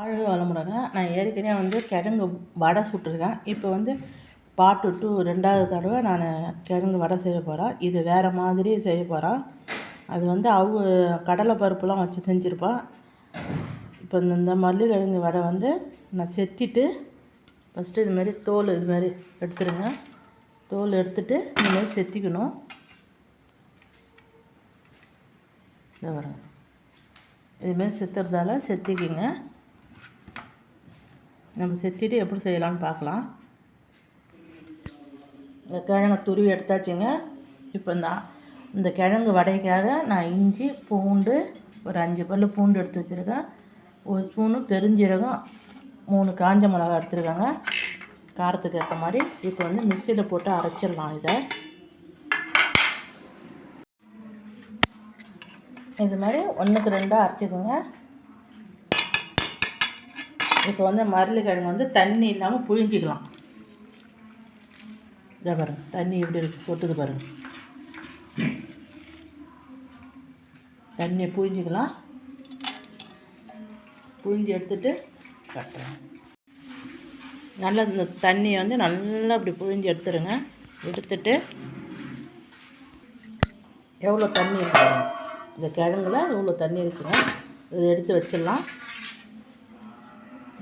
வாழ்க வளமுடங்க நான் ஏற்கனவே வந்து கிழங்கு வடை சுட்டிருக்கேன். இப்போ வந்து பாட்டு டூ ரெண்டாவது தடவை நான் கிழங்கு வடை செய்ய போகிறேன் இது வேறு மாதிரி செய்ய போகிறேன் அது வந்து அவு கடலை பருப்புலாம் வச்சு செஞ்சுருப்பேன் இப்போ இந்த இந்த மல்லிக்கிழங்கு வடை வந்து நான் செத்திட்டு ஃபஸ்ட்டு இதுமாரி தோல் இதுமாரி எடுத்துருங்க. தோல் எடுத்துட்டு இதுமாரி செத்திக்கணும். இதை வரேங்க இதுமாரி செத்துறதால செத்திக்கிங்க. நம்ம செத்திட்டு எப்படி செய்யலாம்னு பார்க்கலாம். இந்த கிழங்கு துருவி எடுத்தாச்சுங்க. இப்போ இந்த இந்த கிழங்கு வடைக்காக நான் இஞ்சி பூண்டு ஒரு அஞ்சு பல் பூண்டு எடுத்து வச்சுருக்கேன். ஒரு ஸ்பூனு பெருஞ்சீரகம் மூணு காஞ்ச மிளகா எடுத்துருக்காங்க. காரத்துக்கு ஏற்ற மாதிரி இப்போ வந்து மிக்சியில் போட்டு அரைச்சிடலாம் இதை. இது மாதிரி ஒன்றுக்கு ரெண்டாக அரைச்சிக்கோங்க. இப்போ வந்து மரளிக்கிழங்கு வந்து தண்ணி இல்லாமல் புழிஞ்சிக்கலாம். இதை பாருங்க தண்ணி எப்படி இருக்கு? சொட்டுது பாருங்க. தண்ணியை புழிஞ்சிக்கலாம். புழிஞ்சி எடுத்துட்டு கட்டுறேன் நல்லா இந்த தண்ணியை வந்து நல்லா அப்படி புழிஞ்சி எடுத்துருங்க. எடுத்துட்டு எவ்வளோ தண்ணி இருக்குங்க? இந்த கிழங்குல எவ்வளோ தண்ணி இருக்குங்க? இதை எடுத்து வச்சிடலாம்.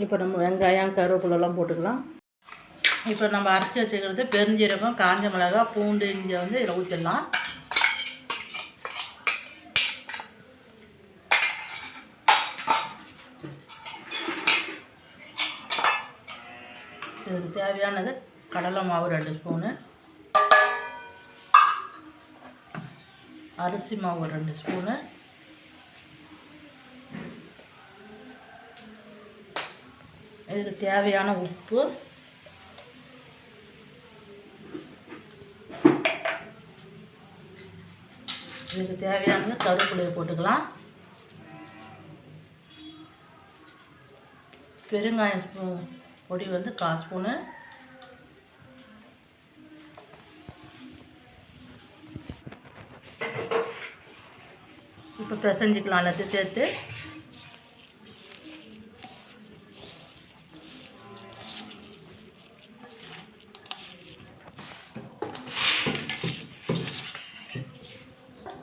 இப்போ நம்ம வெங்காயம் கருவேப்பிலெல்லாம் போட்டுக்கலாம். இப்போ நம்ம அரைச்சி வச்சுக்கிறது பெருஞ்சீரகம் காஞ்ச மிளகாய் பூண்டு இஞ்சி வந்து இதில் ஊற்றிடலாம் இதுக்கு தேவையானது கடலை மாவு ரெண்டு ஸ்பூனு. அரிசி மாவு ரெண்டு ஸ்பூனு. இதுக்கு தேவையான உப்பு. இதுக்கு தேவையான கருவேப்பிலையை போட்டுக்கலாம். பெருங்காயம் ஸ்பூன் பொடி வந்து கால் ஸ்பூனு. இப்போ பிசைஞ்சிக்கலாம் எல்லாத்தையும் சேர்த்து.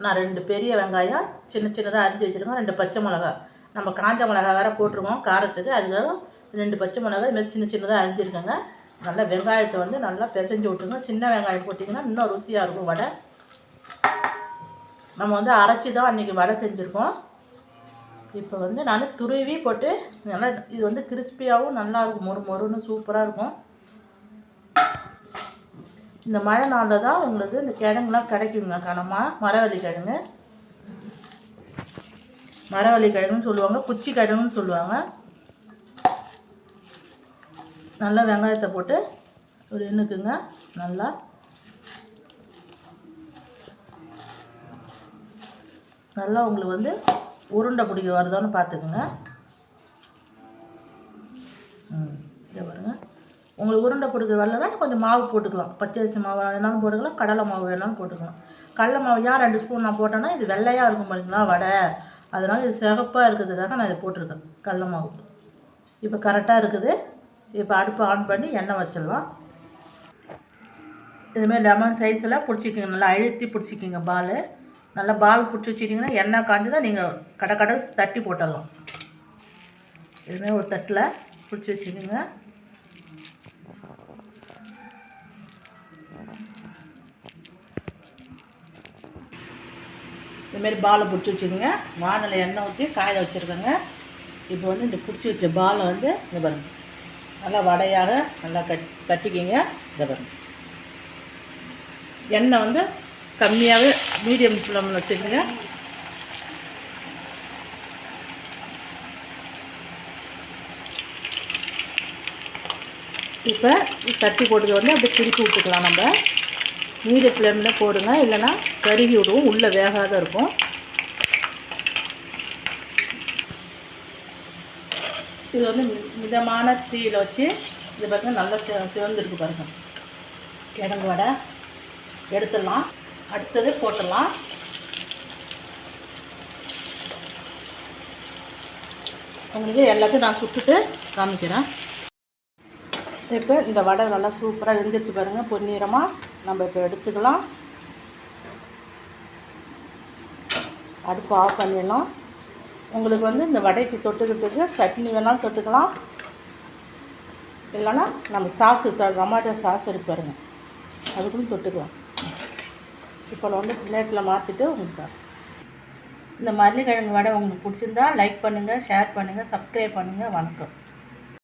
நான் ரெண்டு பெரிய வெங்காயம் சின்ன சின்னதாக அரிஞ்சு வச்சுருக்கேன். ரெண்டு பச்சை மிளகா. நம்ம காஞ்ச மிளகா வேறு போட்டிருக்கோம் காரத்துக்கு. அதுக்காக ரெண்டு பச்சை மிளகா இதுமாதிரி சின்ன சின்னதாக அரிஞ்சிருக்கேங்க. நல்லா வெங்காயத்தை வந்து நல்லா பிசைஞ்சு விட்டுருங்க. சின்ன வெங்காயம் போட்டிங்கன்னா இன்னும் ருசியாக இருக்கும் வடை. நம்ம வந்து அரைச்சி தான் அன்றைக்கி வடை செஞ்சுருக்கோம். இப்போ வந்து நான் துருவி போட்டு நல்லா இது வந்து கிறிஸ்பியாகவும் நல்லாயிருக்கும் மொறு மொறுன்னு சூப்பராக இருக்கும். இந்த மழை நாளில் தான் உங்களுக்கு இந்த கிழங்குலாம் கிடைக்குங்க. கனமாக மரவள்ளி கிழங்கு. மரவள்ளி கிழங்குன்னு சொல்லுவாங்க குச்சி கிழங்குன்னு சொல்லுவாங்க. நல்லா வெங்காயத்தை போட்டு ஒரு எண்ணுக்குங்க நல்லா. நல்லா உங்களுக்கு வந்து உருண்டை பிடிக்க வருதான்னு பார்த்துக்குங்க. உங்களுக்கு உருண்டை பிடிக்க வரலன்னா கொஞ்சம் மாவு போட்டுக்கலாம். பச்சரிசி மாவு வேணாலும் போட்டுக்கலாம் கடலை மாவு வேணாலும் போட்டுக்கலாம். கடலை மாவு ஏன் ரெண்டு ஸ்பூன் நான் போட்டேன்னா இது வெள்ளையாக இருக்கும் பாருங்களா வடை. அதனால் இது சிகப்பாக இருக்கிறதுக்காக நான் இதை போட்டிருக்கேன் கடலை மாவு. இப்போ கரெக்டாக இருக்குது. இப்போ அடுப்பு ஆன் பண்ணி எண்ணெய் வச்சிடலாம். இதுமாரி லெமன் சைஸில் பிடிச்சிக்கிங்க நல்லா அழுத்தி பிடிச்சிக்கிங்க பால். நல்லா பால் பிடிச்சி வச்சிட்டிங்கன்னா எண்ணெய் காஞ்சதான் நீங்கள் கடை கடை தட்டி போட்டுடலாம். இதுமாரி ஒரு தட்டில் பிடிச்சி வச்சுக்கோங்க. இதுமாரி பாலை பிடிச்சி வச்சுக்கோங்க. வானலில் எண்ணெய் ஊற்றி காய வச்சுருக்கோங்க. இப்போ வந்து இந்த பிடிச்சி வச்ச பாலை வந்து இந்த பாருங்க. நல்லா வடையாக நல்லா கட் கட்டிக்கிங்க. இந்த பாருங்க. எண்ணெய் வந்து கம்மியாகவே மீடியம் ஃப்ளேமில் வச்சுக்கோங்க. இப்போ தட்டி போட்டுக்க வந்து அப்படியே திருப்பி விட்டுக்கலாம் நம்ம. மீடியம் ஃப்ளேமில் போடுங்க. இல்லைன்னா கருகி விடுவோம். உள்ளே வேகாத இருக்கும். இது வந்து மி- மிதமான தீயில் வச்சு இது பாருங்கள் நல்லா சிவ சிவந்திருக்கு பாருங்க. கிழங்கு வடை. எடுத்துடலாம். அடுத்தது போட்டுடலாம். உங்களுக்கு எல்லாத்தையும் நான் சுட்டுட்டு காமிக்கிறேன். இப்போ இந்த வடை நல்லா சூப்பராக வெந்துருச்சு பாருங்கள் பொன்னிறமாக நம்ம இப்போ எடுத்துக்கலாம். அடுப்பு ஆஃப் பண்ணிடலாம். உங்களுக்கு வந்து இந்த வடைக்கு தொட்டுக்கிறதுக்கு சட்னி வேணாலும் தொட்டுக்கலாம். இல்லைன்னா நம்ம சாஸ் டொமாட்டோ சாஸ் இருக்கு அதுக்கும் தொட்டுக்கலாம். இப்போ வந்து பிளேட்டில் மாற்றிட்டு உங்களுக்கு இந்த மல்லிக்கிழங்கு வடை உங்களுக்கு பிடிச்சிருந்தா லைக் பண்ணுங்கள் ஷேர் பண்ணுங்கள் சப்ஸ்கிரைப் பண்ணுங்கள் வணக்கம்.